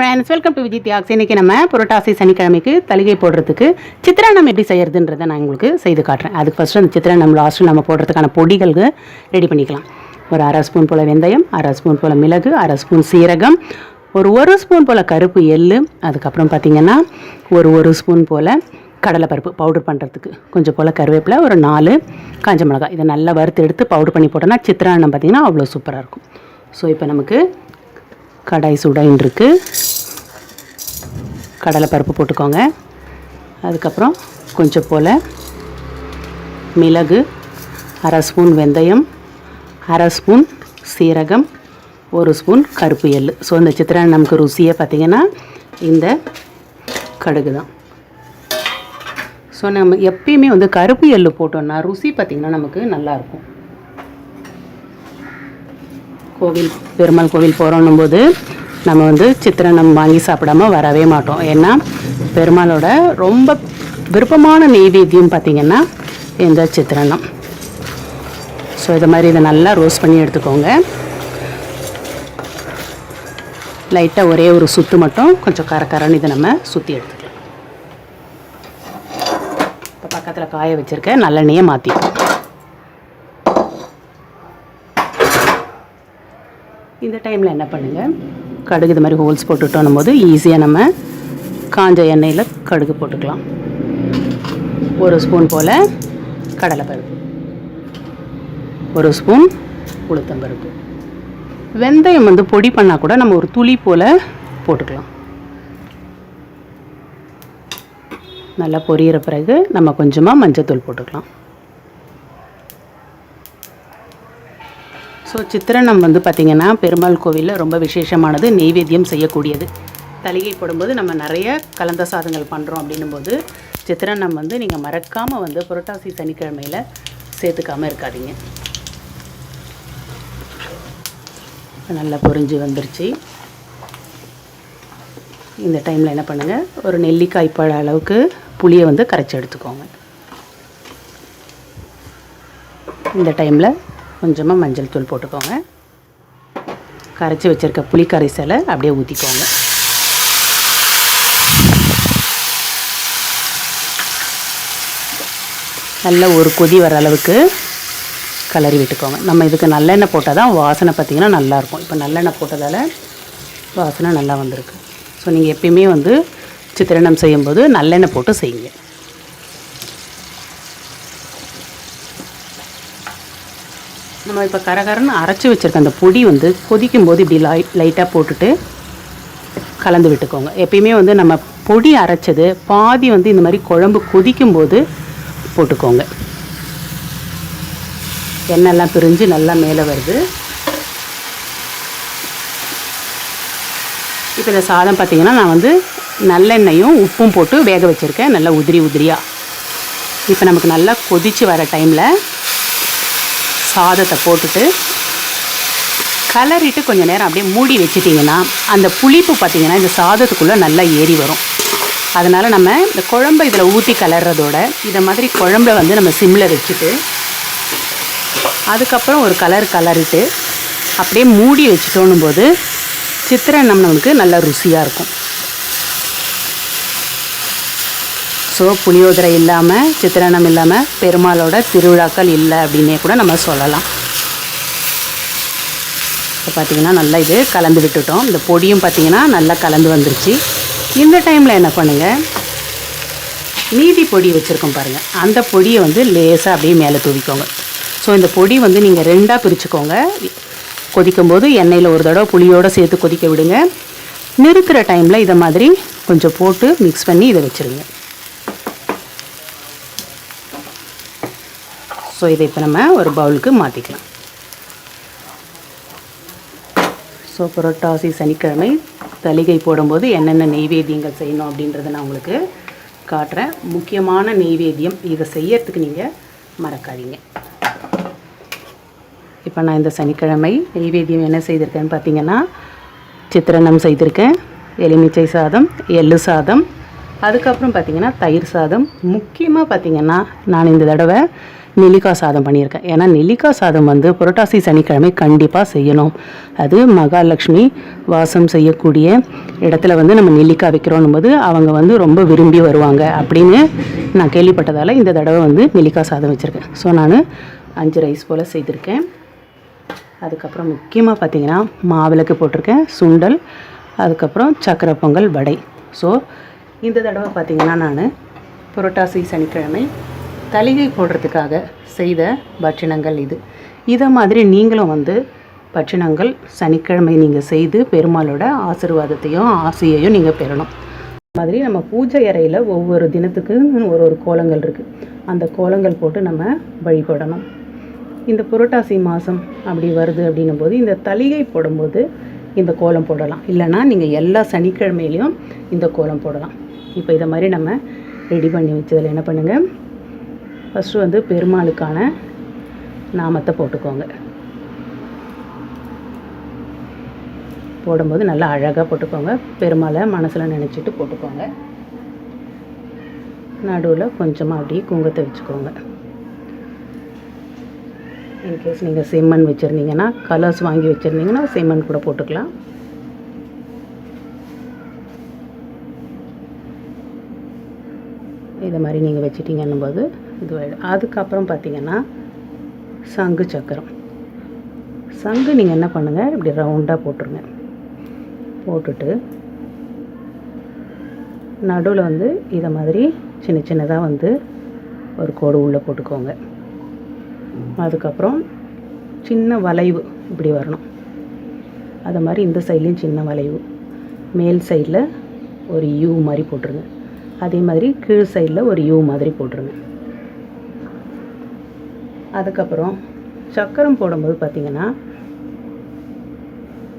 Friends welcome to Vijay தியாக்ஸ் இன்றைக்கி நம்ம புரட்டாசி சனிக்கிழமைக்கு தலிகை போடுறதுக்கு சித்திராண்ணம் எப்படி செய்கிறதுன்றதை நான் உங்களுக்கு செய்து காட்டுறேன். அதுக்கு ஃபஸ்ட்டு அந்த சித்திராண்ணம் லாஸ்ட்டு நம்ம போடுறதுக்கான பொடிகளுக்கு ரெடி பண்ணிக்கலாம். ஒரு அரை ஸ்பூன் போல் வெந்தயம் அரை ஸ்பூன் போல் மிளகு அரை ஸ்பூன் சீரகம் ஒரு ஒரு ஸ்பூன் போல் கருப்பு எள்ளு அதுக்கப்புறம் பார்த்திங்கன்னா ஒரு ஒரு ஸ்பூன் போல் கடலைப்பருப்பு பவுடர் பண்ணுறதுக்கு கொஞ்சம் போல் கருவேப்பிலை ஒரு நாலு காஞ்ச மிளகாய். இதை நல்லா வறுத்து எடுத்து பவுடர் பண்ணி போட்டோன்னா சித்திராண்ணம் பார்த்திங்கன்னா அவ்வளோ சூப்பராக இருக்கும். ஸோ இப்போ நமக்கு கடாய் சுடாயின்னு இருக்குது கடலைப்பருப்பு போட்டுக்கோங்க. அதுக்கப்புறம் கொஞ்சம் போல் மிளகு அரை ஸ்பூன் வெந்தயம் அரை ஸ்பூன் சீரகம் ஒரு ஸ்பூன் கருப்பு எள்ளு ஸோ இந்த சித்திரான் நமக்கு ருசியை பார்த்திங்கன்னா இந்த கடுகு தான். ஸோ நம்ம எப்பயுமே வந்து கருப்பு எள்ளு போட்டோம்னா ருசி பார்த்திங்கன்னா நமக்கு நல்லாயிருக்கும் கோவில் பெருமாள் கோவில் போகிறோன்னும் போது நம்ம வந்து சித்திரனம் வாங்கி சாப்பிடாம வரவே மாட்டோம். ஏன்னா பெருமாளோட ரொம்ப விருப்பமான நெய்வேத்தியம் பார்த்திங்கன்னா இந்த சித்திரனம். ஸோ இதை மாதிரி இதை நல்லா ரோஸ்ட் பண்ணி எடுத்துக்கோங்க. லைட்டாக ஒரே ஒரு சுத்து மட்டும் கொஞ்சம் கர கரன்னு இதை நம்ம சுற்றி எடுத்துக்கலாம். இப்போ பக்கத்தில் காய வச்சுருக்க நல்லெண்ணெயை மாற்றிக்கலாம் இந்த டைமில் என்ன பண்ணுங்கள் கடுகு இது மாதிரி ஹோல்ஸ் போட்டுட்டோம் போது ஈஸியாக நம்ம காஞ்ச எண்ணெயில் கடுகு போட்டுக்கலாம். ஒரு ஸ்பூன் போல் கடலைப்பருப்பு. ஒரு ஸ்பூன் உளுத்தம்பருப்பு. வெந்தயம் வந்து பொடி பண்ணால் கூட நம்ம ஒரு துளி போல் போட்டுக்கலாம். நல்லா பொரியிற பிறகு நம்ம கொஞ்சமாக மஞ்சத்தூள் போட்டுக்கலாம். ஸோ சித்திரனம் வந்து பார்த்திங்கன்னா பெருமாள் கோவிலில் ரொம்ப விசேஷமானது நெய்வேத்தியம் செய்யக்கூடியது. தலிகை போடும்போது நம்ம நிறைய கலந்த சாதங்கள் பண்ணுறோம் அப்படின்னும் போது சித்திரனம் வந்து நீங்கள் மறக்காமல் வந்து புரட்டாசி சனிக்கிழமையில் சேர்த்துக்காமல் இருக்காதீங்க. நல்லா பொரிஞ்சு வந்துருச்சு. இந்த டைமில் என்ன பண்ணுங்கள் ஒரு நெல்லிக்காய் பழ அளவுக்கு புளியை வந்து கரைச்சி எடுத்துக்கோங்க. இந்த டைமில் கொஞ்சமாக மஞ்சள் தூள் போட்டுக்கோங்க. கரைச்சி வச்சுருக்க புளி கரைசலை அப்படியே ஊற்றிக்கோங்க நல்ல ஒரு கொதி வர அளவுக்கு கலரி விட்டுக்கோங்க. நம்ம இதுக்கு நல்லெண்ணெய் போட்டால் தான் வாசனை பார்த்திங்கன்னா நல்லாயிருக்கும் இப்போ நல்லெண்ணெய் போட்டதால் வாசனை நல்லா வந்திருக்கு. ஸோ நீங்கள் எப்பயுமே வந்து சித்திரனம் செய்யும்போது நல்லெண்ணெய் போட்டு செய்யுங்க. நம்ம இப்போ கரகரன்னு அரைச்சி வச்சுருக்க அந்த பொடி வந்து கொதிக்கும் போது இப்படி லை லைட்டாக போட்டுட்டு கலந்து விட்டுக்கோங்க. எப்பயுமே வந்து நம்ம பொடி அரைச்சது பாதி வந்து இந்த மாதிரி குழம்பு கொதிக்கும் போது போட்டுக்கோங்க. எண்ணெய்லாம் பிரிஞ்சு நல்லா மேலே வருது. இப்போ இந்த சாதம் பார்த்திங்கன்னா நான் வந்து நல்லெண்ணெயும் உப்பும் போட்டு வேக வச்சுருக்கேன். நல்லா உதிரி உதிரியாக இப்போ நமக்கு நல்லா கொதித்து வர டைமில் சாதத்தை போட்டுட்டு கலரிட்டு கொஞ்சம் நேரம் அப்படியே மூடி வச்சுட்டிங்கன்னா அந்த புளிப்பு பார்த்திங்கன்னா இந்த சாதத்துக்குள்ளே நல்லா ஏறி வரும். அதனால் நம்ம இந்த குழம்பை இதில் ஊற்றி கலர்றதோட இதை மாதிரி குழம்பை வந்து நம்ம சிம்மில் வச்சுட்டு அதுக்கப்புறம் ஒரு கலர் கலரிட்டு அப்படியே மூடி வச்சுட்டோன்னும் போது சித்திரை நம்மளுக்கு நல்லா ருசியாக இருக்கும். ஸோ புளியோதரை இல்லாமல் சித்திரனம் இல்லாமல் பெருமாளோட திருவிழாக்கள் இல்லை அப்படின்னே கூட நம்ம சொல்லலாம். இப்போ பார்த்திங்கன்னா நல்லா இது கலந்து விட்டுட்டோம். இந்த பொடியும் பார்த்திங்கன்னா நல்லா கலந்து வந்துருச்சு. இந்த டைமில் என்ன பண்ணுங்கள் மீதி பொடி வச்சுருக்கோம் பாருங்கள் அந்த பொடியை வந்து லேசாக அப்படியே மேலே தூவிக்கோங்க. ஸோ இந்த பொடி வந்து நீங்கள் ரெண்டாக பிரிச்சுக்கோங்க. கொதிக்கும் போது எண்ணெயில் ஒரு தடவை புளியோடு சேர்த்து கொதிக்க விடுங்க. நிறுத்துகிற டைமில் இதை மாதிரி கொஞ்சம் போட்டு மிக்ஸ் பண்ணி இதை வச்சுருங்க. ஸோ இதை இப்போ நம்ம ஒரு பவுலுக்கு மாற்றிக்கலாம் ஸோ புரட்டாசி சனிக்கிழமை தலிகை போடும்போது என்னென்ன நெய்வேத்தியங்கள் செய்யணும் அப்படின்றத நான் உங்களுக்கு காட்டுறேன். முக்கியமான நெய்வேத்தியம் இதை செய்யறதுக்கு நீங்கள் மறக்காதீங்க. இப்போ நான் இந்த சனிக்கிழமை நெய்வேத்தியம் என்ன செய்திருக்கேன்னு பார்த்தீங்கன்னா சித்திரனம் செய்திருக்கேன் எலுமிச்சை சாதம் எள்ளு சாதம். அதுக்கப்புறம் பார்த்திங்கன்னா தயிர் சாதம். முக்கியமாக பார்த்தீங்கன்னா நான் இந்த தடவை நெல்லிக்காய் சாதம் பண்ணியிருக்கேன். ஏன்னா நெல்லிக்காய் சாதம் வந்து புரட்டாசி சனிக்கிழமை கண்டிப்பாக செய்யணும். அது மகாலட்சுமி வாசம் செய்யக்கூடிய இடத்துல வந்து நம்ம நெல்லிக்காய் வைக்கிறோன்னும் போது அவங்க வந்து ரொம்ப விரும்பி வருவாங்க அப்படின்னு நான் கேள்விப்பட்டதால் இந்த தடவை வந்து நெல்லிக்காய் சாதம் வச்சுருக்கேன். ஸோ நான் அஞ்சு ரைஸ் போல் செய்திருக்கேன். அதுக்கப்புறம் முக்கியமாக பார்த்தீங்கன்னா மாவிளக்கு போட்டிருக்கேன் சுண்டல் அதுக்கப்புறம் சக்கரை பொங்கல் வடை. ஸோ இந்த தடவை பார்த்தீங்கன்னா நான் புரட்டாசி சனிக்கிழமை தலிகை போடுறதுக்காக செய்த பட்சணங்கள் இது. இதை மாதிரி நீங்களும் வந்து பட்சணங்கள் சனிக்கிழமை நீங்கள் செய்து பெருமாளோட ஆசிர்வாதத்தையும் ஆசையையும் நீங்கள் பெறணும். மாதிரி நம்ம பூஜை அறையில் ஒவ்வொரு தினத்துக்கு ஒரு ஒரு கோலங்கள் இருக்குது அந்த கோலங்கள் போட்டு நம்ம வழிபடணும். இந்த புரட்டாசி மாதம் அப்படி வருது அப்படின்னும் போது இந்த தலிகை போடும்போது இந்த கோலம் போடலாம். இல்லைன்னா நீங்கள் எல்லா சனிக்கிழமையிலையும் இந்த கோலம் போடலாம். இப்போ இதை மாதிரி நம்ம ரெடி பண்ணி வச்சதில் என்ன பண்ணுங்கள் ஃபஸ்ட்டு வந்து பெருமாளுக்கான நாமத்தை போட்டுக்கோங்க. போடும்போது நல்லா அழகாக போட்டுக்கோங்க. பெருமாளை மனசில் நினச்சிட்டு போட்டுக்கோங்க. நடுவில் கொஞ்சமாக அப்படியே குங்குமத்தை வச்சுக்கோங்க. இன்கேஸ் நீங்கள் செம்மண் வச்சுருந்தீங்கன்னா கலர்ஸ் வாங்கி வச்சுருந்தீங்கன்னா செம்மண் கூட போட்டுக்கலாம். இதை மாதிரி நீங்கள் வச்சிட்டிங்கன்னும் போது இதுவாகிடும் அதுக்கப்புறம் பார்த்தீங்கன்னா சங்கு சக்கரம். சங்கு நீங்கள் என்ன பண்ணுங்கள் இப்படி ரவுண்டாக போட்டுருங்க. போட்டுட்டு நடுவில் வந்து இதை மாதிரி சின்ன சின்னதாக வந்து ஒரு கோடு உள்ளே போட்டுக்கோங்க. அதுக்கப்புறம் சின்ன வளைவு இப்படி வரணும். அது மாதிரி இந்த சைட்லேயும் சின்ன வளைவு. மேல் சைடில் ஒரு யூ மாதிரி போட்டுருங்க. அதே மாதிரி கீழ் சைடில் ஒரு யூ மாதிரி போட்டுருங்க. அதுக்கப்புறம் சக்கரம் போடும்போது பார்த்தீங்கன்னா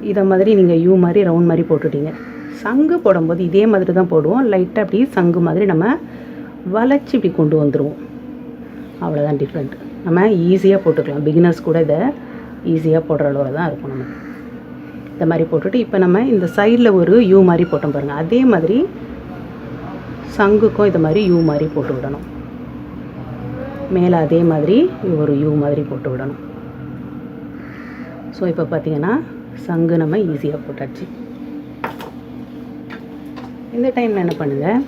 இதை மாதிரி நீங்கள் யூ மாதிரி ரவுண்ட் மாதிரி போட்டுட்டீங்க. சங்கு போடும்போது இதே மாதிரி தான் போடுவோம். லைட்டாக அப்படி சங்கு மாதிரி நம்ம வளைச்சி இப்படி கொண்டு வந்துடுவோம் அவ்வளோதான் டிஃப்ரெண்ட் நம்ம ஈஸியாக போட்டுக்கலாம். பிகினர்ஸ் கூட இதை ஈஸியாக போடுற அளவில் தான் இருக்கும் நமக்கு. இந்த மாதிரி போட்டுட்டு இப்போ நம்ம இந்த சைடில் ஒரு யூ மாதிரி போட்டோம் பாருங்கள் அதே மாதிரி சங்குக்கும் இது மாதிரி யூ மாதிரி போட்டு விடணும். மேலே அதே மாதிரி ஒரு யூ மாதிரி போட்டு விடணும். ஸோ இப்போ பார்த்தீங்கன்னா சங்கு நம்ம ஈஸியாக போட்டாச்சு. இந்த டைமில் என்ன பண்ணுங்கள்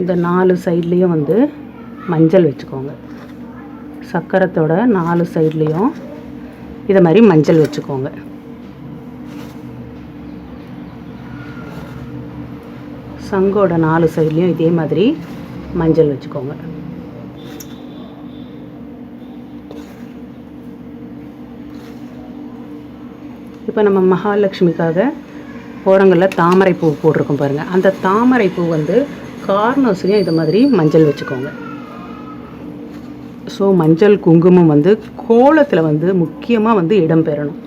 இந்த நாலு சைட்லேயும் வந்து மஞ்சள் வச்சுக்கோங்க. சக்கரத்தோட நாலு சைட்லேயும் இதை மாதிரி மஞ்சள் வச்சுக்கோங்க. சங்கோட நாலு சைட்லேயும் இதே மாதிரி மஞ்சள் வச்சுக்கோங்க. இப்போ நம்ம மகாலட்சுமிக்காக ஓரங்களில் தாமரை பூ போட்டிருக்கோம் பாருங்கள் அந்த தாமரை பூ வந்து கார்னர்ஸ்லையும் இது மாதிரி மஞ்சள் வச்சுக்கோங்க. ஸோ மஞ்சள் குங்குமம் வந்து கோலத்தில் வந்து முக்கியமாக வந்து இடம் பெறணும்.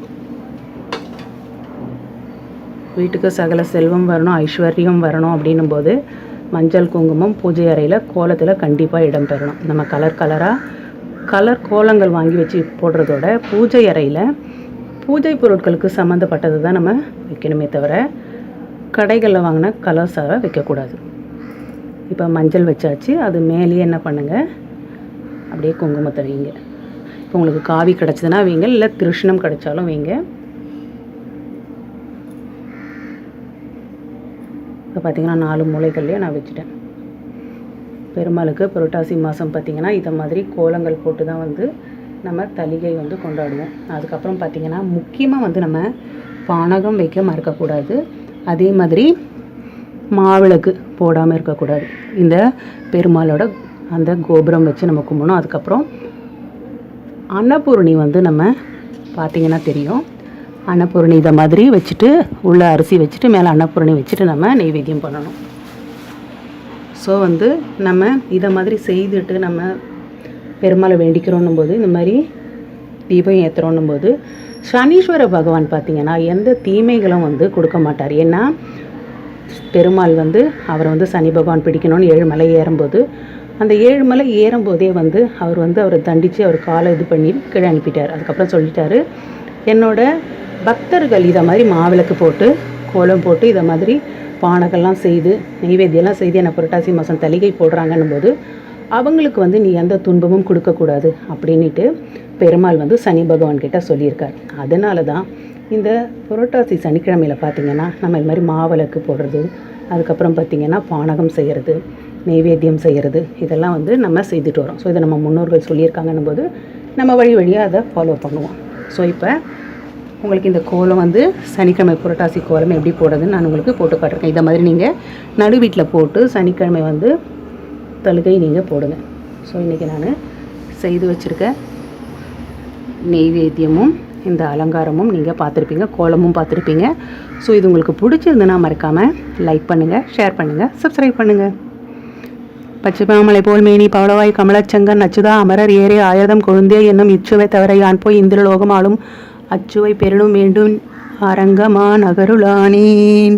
வீட்டுக்கு சகல செல்வம் வரணும் ஐஸ்வர்யம் வரணும் அப்படின்னும் போது மஞ்சள் குங்குமம் பூஜை அறையில் கோலத்தில் கண்டிப்பாக இடம் பெறணும். நம்ம கலர் கலராக கலர் கோலங்கள் வாங்கி வச்சு போடுறதோட பூஜை அறையில் பூஜை பொருட்களுக்கு சம்மந்தப்பட்டது தான் நம்ம வைக்கணுமே தவிர கடைகளில் வாங்கின கலர்ஸாக வைக்கக்கூடாது. இப்போ மஞ்சள் வச்சாச்சு அது மேலேயே என்ன பண்ணுங்கள் அப்படியே குங்குமத்தை வைங்க. இப்போ உங்களுக்கு காவி கிடச்சதுன்னா வைங்க இல்லை கிருஷ்ணம் கிடைச்சாலும் வைங்க. இப்போ பார்த்திங்கன்னா நாலு மூலைகள்லேயும் நான் வச்சுட்டேன். பெருமாளுக்கு புரட்டாசி மாதம் பார்த்திங்கன்னா இதை மாதிரி கோலங்கள் போட்டு தான் வந்து நம்ம தலிகை வந்து கொண்டாடுவோம். அதுக்கப்புறம் பார்த்திங்கன்னா முக்கியமாக வந்து நம்ம பானகம் வைக்க மறக்கக்கூடாது அதே மாதிரி மாவிளக்கு போடாமல் இருக்கக்கூடாது. இந்த பெருமாளோட அந்த கோபுரம் வச்சு நம்ம கும்பிடணும். அதுக்கப்புறம் அன்னபூரணி வந்து நம்ம பார்த்திங்கன்னா தெரியும். அன்னபூரணி இதை மாதிரி வச்சுட்டு உள்ள அரிசி வச்சுட்டு மேலே அன்னபூரணி வச்சுட்டு நம்ம நெய்வேத்தியம் பண்ணணும். ஸோ வந்து நம்ம இதை மாதிரி செய்துட்டு நம்ம பெருமாளை வேண்டிக்கிறோன்னும் போது இந்த மாதிரி தீபம் ஏற்றுறோன்னும் போது சனீஸ்வர பகவான் பார்த்திங்கன்னா எந்த தீமைகளும் வந்து கொடுக்க மாட்டார். ஏன்னா பெருமாள் வந்து அவரை வந்து சனி பகவான் பிடிக்கணும்னு ஏழு மலை ஏறும்போது அந்த ஏழு மலை ஏறும்போதே வந்து அவர் வந்து அவரை தண்டித்து அவர் காலை இது பண்ணி கீழே அனுப்பிட்டார். அதுக்கப்புறம் சொல்லிட்டாரு என்னோட பக்தர்கள் இதை மாதிரி மாவிளக்கு போட்டு கோலம் போட்டு இதை மாதிரி பானகள்லாம் செய்து நெய்வேத்தியெல்லாம் செய்து என்னை புரட்டாசி மாதம் தலிகை போடுறாங்கன்னும் போது அவங்களுக்கு வந்து நீ எந்த துன்பமும் கொடுக்கக்கூடாது அப்படின்ட்டு பெருமாள் வந்து சனி பகவான் கிட்ட சொல்லியிருக்கார். அதனால தான் இந்த புரட்டாசி சனிக்கிழமையில் பார்த்திங்கன்னா நம்ம இது மாதிரி மாவிளக்கு போடுறது அதுக்கப்புறம் பார்த்திங்கன்னா பானகம் செய்கிறது நெய்வேத்தியம் செய்கிறது இதெல்லாம் வந்து நம்ம செய்துட்டு வரோம். ஸோ இதை நம்ம முன்னோர்கள் சொல்லியிருக்காங்கன்னும் போது நம்ம வழி வழியாக அதை ஃபாலோ பண்ணுவோம். ஸோ இப்போ உங்களுக்கு இந்த கோலம் வந்து சனிக்கிழமை புரட்டாசி கோலம் எப்படி போடுறதுன்னு நான் உங்களுக்கு போட்டு காட்டிருக்கேன். இதை மாதிரி நீங்கள் நடு வீட்டில் போட்டு சனிக்கிழமை வந்து தழுகை நீங்கள் போடுங்க. ஸோ இன்றைக்கி நான் செய்து வச்சுருக்க நெய்வேத்தியமும் இந்த அலங்காரமும் நீங்கள் பார்த்துருப்பீங்க கோலமும் பார்த்துருப்பீங்க. ஸோ இது உங்களுக்கு பிடிச்சிருந்துன்னா மறக்காமல் லைக் பண்ணுங்கள் ஷேர் பண்ணுங்கள் சப்ஸ்கிரைப் பண்ணுங்கள் பச்சைமாமலை போல் மேனி பவளவாய் கமலச்சங்கன் அச்சுதா அமரர் ஏரே ஆயுதம் கொழுந்தே என்னும் இச்சுவை தவிர யான் போய் இந்திரலோகம் ஆளும் அச்சுவை பெருணும் வேண்டும் அரங்கமா நகருளானேன்